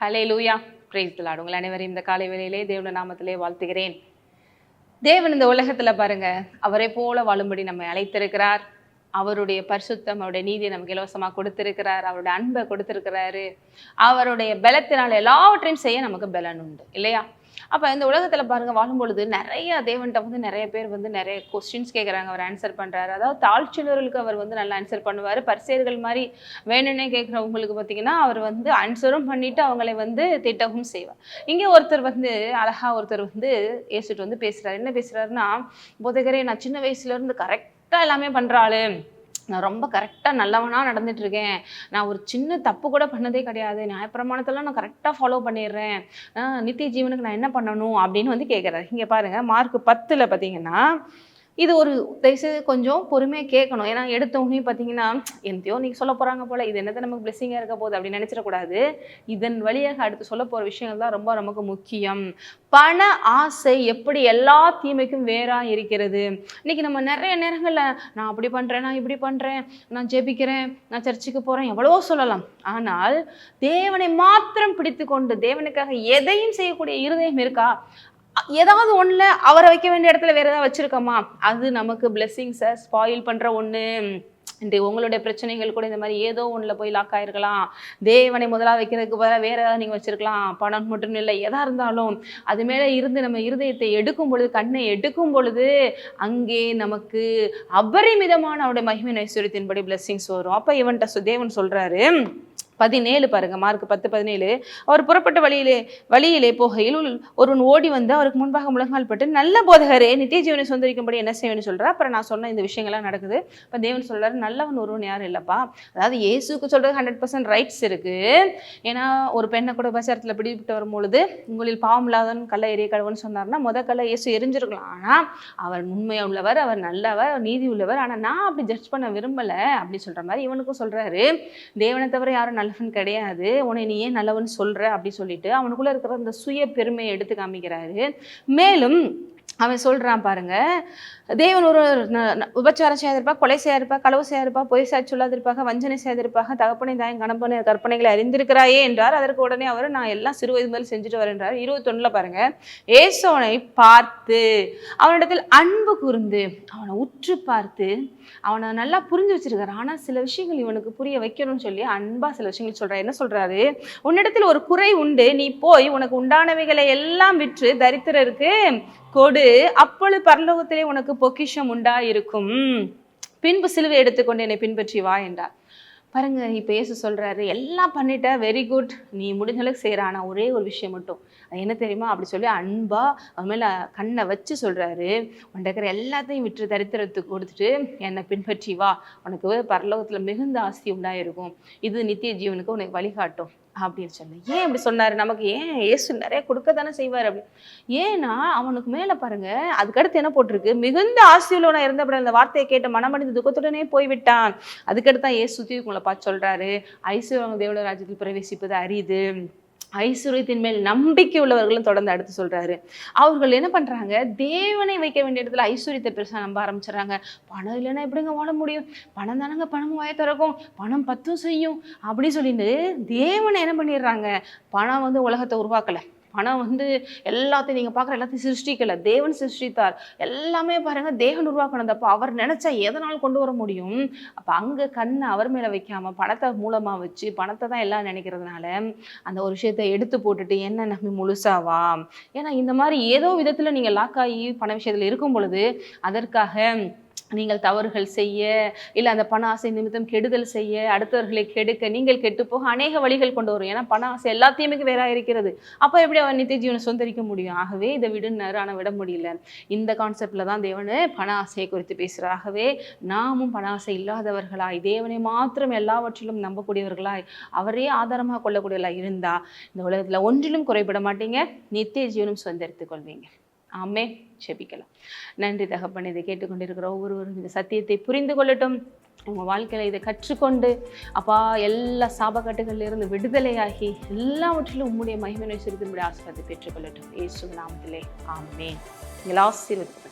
ஹலே லூயா பிரேஸ் திலாடு உங்கள் அனைவரையும் இந்த காலை வேளையிலே தேவன நாமத்திலே வாழ்த்துகிறேன். தேவன் இந்த உலகத்தில் பாருங்க அவரை போல வாழும்படி நம்மை அழைத்திருக்கிறார். அவருடைய பரிசுத்தம் அவருடைய நீதியை நமக்கு இலவசமாக கொடுத்திருக்கிறார். அவருடைய அன்பை கொடுத்திருக்கிறாரு. அவருடைய பலத்தினால் எல்லாவற்றையும் செய்ய நமக்கு பலன் உண்டு. இல்லையா? அப்போ இந்த உலகத்தில் பாருங்கள் வாழும்பொழுது நிறைய தேவன்கிட்ட வந்து நிறைய பேர் வந்து நிறைய கொஸ்டின்ஸ் கேட்குறாங்க அவர் ஆன்சர் பண்ணுறாரு அதாவது தாழ்ச்சினர்களுக்கு அவர் வந்து நல்லா ஆன்சர் பண்ணுவார். பரிசேர்கள் மாதிரி வேணும்னே கேட்குறவங்களுக்கு பார்த்தீங்கன்னா அவர் வந்து ஆன்சரும் பண்ணிவிட்டு அவங்களை வந்து திட்டவும் செய்வார். இங்கே ஒருத்தர் வந்து அழகாக ஒருத்தர் வந்து ஏசுட்டு வந்து பேசுகிறார் என்ன பேசுகிறாருன்னா போதகரே நான் சின்ன வயசுலேருந்து கரெக்டாக எல்லாமே பண்ணுறாள் நான் ரொம்ப கரெக்டாக நல்லவனாக நடந்துட்டுருக்கேன். நான் ஒரு சின்ன தப்பு கூட பண்ணதே கிடையாது. நியாயப்பிரமாணத்தெல்லாம் நான் கரெக்டாக ஃபாலோ பண்ணிடுறேன். நித்திய ஜீவனுக்கு நான் என்ன பண்ணணும் அப்படின்னு வந்து கேட்குறாரு இங்கே பாருங்க மார்க் பத்தில் பார்த்தீங்கன்னா இது ஒரு தயவுசெய்து கொஞ்சம் பொறுமையாக கேட்கணும். ஏன்னா எடுத்த உடனே பார்த்தீங்கன்னா எந்தையோ நீங்கள் சொல்ல போகிறாங்க போல் இது என்னது நமக்கு பிளெஸிங்காக இருக்க போகுது அப்படின்னு நினச்சிடக்கூடாது. இதன் வழியாக அடுத்து சொல்ல போகிற விஷயங்கள் தான் ரொம்ப நமக்கு முக்கியம். பண ஆசை எப்படி எல்லா தீமைக்கும் வேறாக இருக்கிறது. இன்னைக்கு நம்ம நிறைய நேரங்களில் நான் அப்படி பண்ணுறேன் நான் இப்படி பண்ணுறேன் நான் ஜெபிக்கிறேன் நான் சர்ச்சுக்கு போகிறேன் எவ்வளவோ சொல்லலாம். ஆனால் தேவனை மாத்திரம் பிடித்து கொண்டு தேவனுக்காக எதையும் செய்யக்கூடிய இருதயம் இருக்கா? ஏதாவது ஒன்றில் அவரை வைக்க வேண்டிய இடத்துல வேறு ஏதாவது வச்சுருக்கோமா? அது நமக்கு பிளெஸ்ஸிங்ஸை ஸ்பாயில் பண்ணுற ஒன்று இந்த உங்களுடைய பிரச்சனைகள் கூட இந்த மாதிரி ஏதோ ஒன்றில் போய் லாக் ஆகிருக்கலாம் தேவனை முதலாக வைக்கிறதுக்கு பதிலாக வேறு ஏதாவது நீங்கள் வச்சிருக்கலாம். பணம் மட்டும் இல்லை எதாக இருந்தாலும். அது மேலே இருந்து நம்ம இருதயத்தை எடுக்கும் பொழுது கண்ணை எடுக்கும் பொழுது அங்கே நமக்கு அபரிமிதமான அவருடைய மகிமை ஐஸ்வர்யத்தின்படி பிளெஸ்ஸிங்ஸ் வரும். அப்போ இவன்கிட்ட சொ- தேவன் சொல்கிறாரு பதினேழு பாருங்க மார்க் பத்து பதினேழு. அவர் புறப்பட்ட வழியிலே வழியிலே போகையில் ஒருவன் ஓடி வந்து அவருக்கு முன்பாக முழங்கால் பட்டு நல்ல போதகரே நித்திய ஜீவனை சொந்தரிக்கும்படி என்ன செய்வேன்னு சொல்றா அப்புறம் நான் சொன்ன இந்த விஷயங்கள்லாம் நடக்குது. இப்போ தேவன் சொல்றாரு நல்லவன் ஒருவன் யாரும் இல்லப்பா. அதாவது இயேசுக்கு சொல்றது ஹண்ட்ரட் பர்சன்ட் ரைட்ஸ் இருக்கு. ஏன்னா ஒரு பெண்ணை கூட பசாரத்தில் பிடிபட்டு வரும்பொழுது உங்களில் பாவம் இல்லாதவன் கல்ல எரிய கடவுன்னு சொன்னார்னா முத கல்லை இயேசு எரிஞ்சிருக்கலாம். ஆனால் அவர் உண்மையாக உள்ளவர் அவர் நல்லவர் நீதி உள்ளவர். ஆனால் நான் அப்படி ஜட்ஜ் பண்ண விரும்பலை. அப்படி சொல்ற மாதிரி இவனுக்கும் சொல்றாரு. தேவனை தவிர யாரும் நல்லவன் கிடையாது. உன்னை நீ ஏன் நல்லவன் சொல்ற? அப்படி சொல்லிட்டு அவனுக்குள்ள இருக்கிற அந்த சுய பெருமையை எடுத்து காமிக்கிறாரு. மேலும் அவன் சொல்கிறான் பாருங்க தேவன் ஒரு உபச்சாரம் செய்யாதிருப்பா கொலை செய்யாதிருப்பா களவு செய்யாதிருப்பா பொய் சாட்சி சொல்லாதிருப்பாக வஞ்சனை செய்யாதிருப்பாக தகப்பனை தாயம் கணப்பனை கற்பனைகளை அறிந்திருக்கிறாயே என்றார். அதற்கு உடனே அவர் நான் எல்லாம் சிறு வயது முதல் செஞ்சுட்டு வரேன் என்றார் பாருங்க ஏசோனை பார்த்து அவனிடத்தில் அன்பு கூர்ந்து அவனை உற்று பார்த்து அவனை நல்லா புரிஞ்சு வச்சிருக்காரு. ஆனால் சில விஷயங்கள் இவனுக்கு புரிய வைக்கணும்னு சொல்லி அன்பா சில விஷயங்கள் சொல்கிறார் என்ன சொல்கிறாரு உன்னிடத்தில் ஒரு குறை உண்டு நீ போய் உனக்கு உண்டானவைகளை எல்லாம் விற்று தரித்திரருக்கு கொடு. அப்பொழுது பரலோகத்திலே உனக்கு பொக்கிஷம் உண்டா இருக்கும் பின்பு சிலுவை எடுத்துக்கொண்டு என்னை பின்பற்றி வா என்றார். பாருங்க இப்போ ஏசு சொல்கிறாரு எல்லாம் பண்ணிட்ட வெரி குட் நீ முடிஞ்ச அளவுக்கு செய்கிற ஆனால் ஒரே ஒரு விஷயம் மட்டும். அது என்ன தெரியுமா? அப்படி சொல்லி அன்பாக அவன் மேலே கண்ணை வச்சு சொல்கிறாரு உன்கிட்ட இருக்கிற எல்லாத்தையும் விற்று தரித்திரத்துக்கு கொடுத்துட்டு என்னை பின்பற்றி வா. உனக்கு பரலோகத்தில் மிகுந்த ஆஸ்தி உண்டாயிருக்கும். இது நித்திய ஜீவனுக்கு உனக்கு வழிகாட்டும். அப்படின்னு சொன்னேன் ஏன் இப்படி சொன்னார்? நமக்கு ஏன் ஏசு நிறைய கொடுக்க தானே செய்வார் அப்படின்னு. ஏன்னா அவனுக்கு மேலே பாருங்க அதுக்கடுத்து என்ன போட்டிருக்கு? மிகுந்த ஆசியுள்ளவனா இருந்தபடி அந்த வார்த்தையை கேட்ட மனமடைந்து துக்கத்துடனே போய்விட்டான். அதுக்கடுத்து தான் ஏசு சுத்தி உங்களை பார்த்து சொல்றாரு. அவங்க தேவன ராஜ்யத்தில் பிரவேசிப்பது அரியுது ஐஸ்வர்யத்தின் மேல் நம்பிக்கை உள்ளவர்களும் தொடர்ந்து அடுத்து சொல்கிறாரு அவர்கள் என்ன பண்ணுறாங்க தேவனை வைக்க வேண்டிய இடத்துல ஐஸ்வர்யத்தை பெருசாக நம்ப ஆரம்பிச்சிடுறாங்க. பணம் இல்லைன்னா எப்படிங்க வாழ முடியும்? பணம் தானங்க பணமும் வாய திறக்கும். பணம் பத்தும் செய்யும் அப்படின்னு சொல்லிட்டு தேவனை என்ன பண்ணிடுறாங்க? பணம் வந்து உலகத்தை உருவாக்கலை. பணம் வந்து எல்லாத்தையும் நீங்கள் பார்க்குற எல்லாத்தையும் சிருஷ்டிக்கல. தேவன் சிருஷ்டித்தார். எல்லாமே பாருங்கள் தேவன் உருவாக்கினதப்போ அப்போ அவர் நினச்சா எதனால் கொண்டு வர முடியும்? அப்போ அங்கே கண்ணை அவர் மேலே வைக்காமல் பணத்தை மூலமாக வச்சு பணத்தை தான் எல்லாம் நினைக்கிறதுனால அந்த ஒரு விஷயத்தை எடுத்து போட்டுட்டு என்ன நம்பி முழுசாவா ஏன்னா இந்த மாதிரி ஏதோ விதத்தில் நீங்கள் லாக் ஆகி பண விஷயத்தில் இருக்கும் பொழுது அதற்காக நீங்கள் தவறுகள் செய்ய இல்லை அந்த பண ஆசை நிமித்தம் கெடுதல் செய்ய அடுத்தவர்களை கெடுக்க நீங்கள் கெட்டு போக அநேக வழிகள் கொண்டு வரும். ஏன்னா பண ஆசை எல்லாத்தையுமே வேற இருக்கிறது. அப்போ எப்படி அவன் நித்திய ஜீவனை சொந்தரிக்க முடியும்? ஆகவே இதை விடுனாரு ஆனால் விட முடியல. இந்த கான்செப்டில் தான் தேவனு பண ஆசையை குறித்து பேசுகிறார் ஆகவே நாமும் பண ஆசை இல்லாதவர்களாய் தேவனை மாத்திரம் எல்லாவற்றிலும் நம்பக்கூடியவர்களாய் அவரே ஆதாரமாக கொள்ளக்கூடியவர்களாக இருந்தால் இந்த உலகத்தில் ஒன்றிலும் குறைபட மாட்டீங்க. நித்திய ஜீவனும் சொந்தரித்துக் கொள்வீங்க. ஆமே செபிக்கலாம் நன்றி தகப்பன் இதை கேட்டுக்கொண்டிருக்கிற ஒவ்வொருவரும் இந்த சத்தியத்தை புரிந்து கொள்ளட்டும். உங்கள் வாழ்க்கையில் இதை கற்றுக்கொண்டு அப்பா எல்லா சாபக்கட்டுகளிலிருந்து விடுதலையாகி எல்லாவற்றிலும் உம்முடைய மகிமனை சுருத்தின்படி ஆசிரியத்தை பெற்றுக்கொள்ளட்டும். ஏசு நாமத்திலே ஆமே எங்கள் ஆசீர்வதிக்கப்பட்ட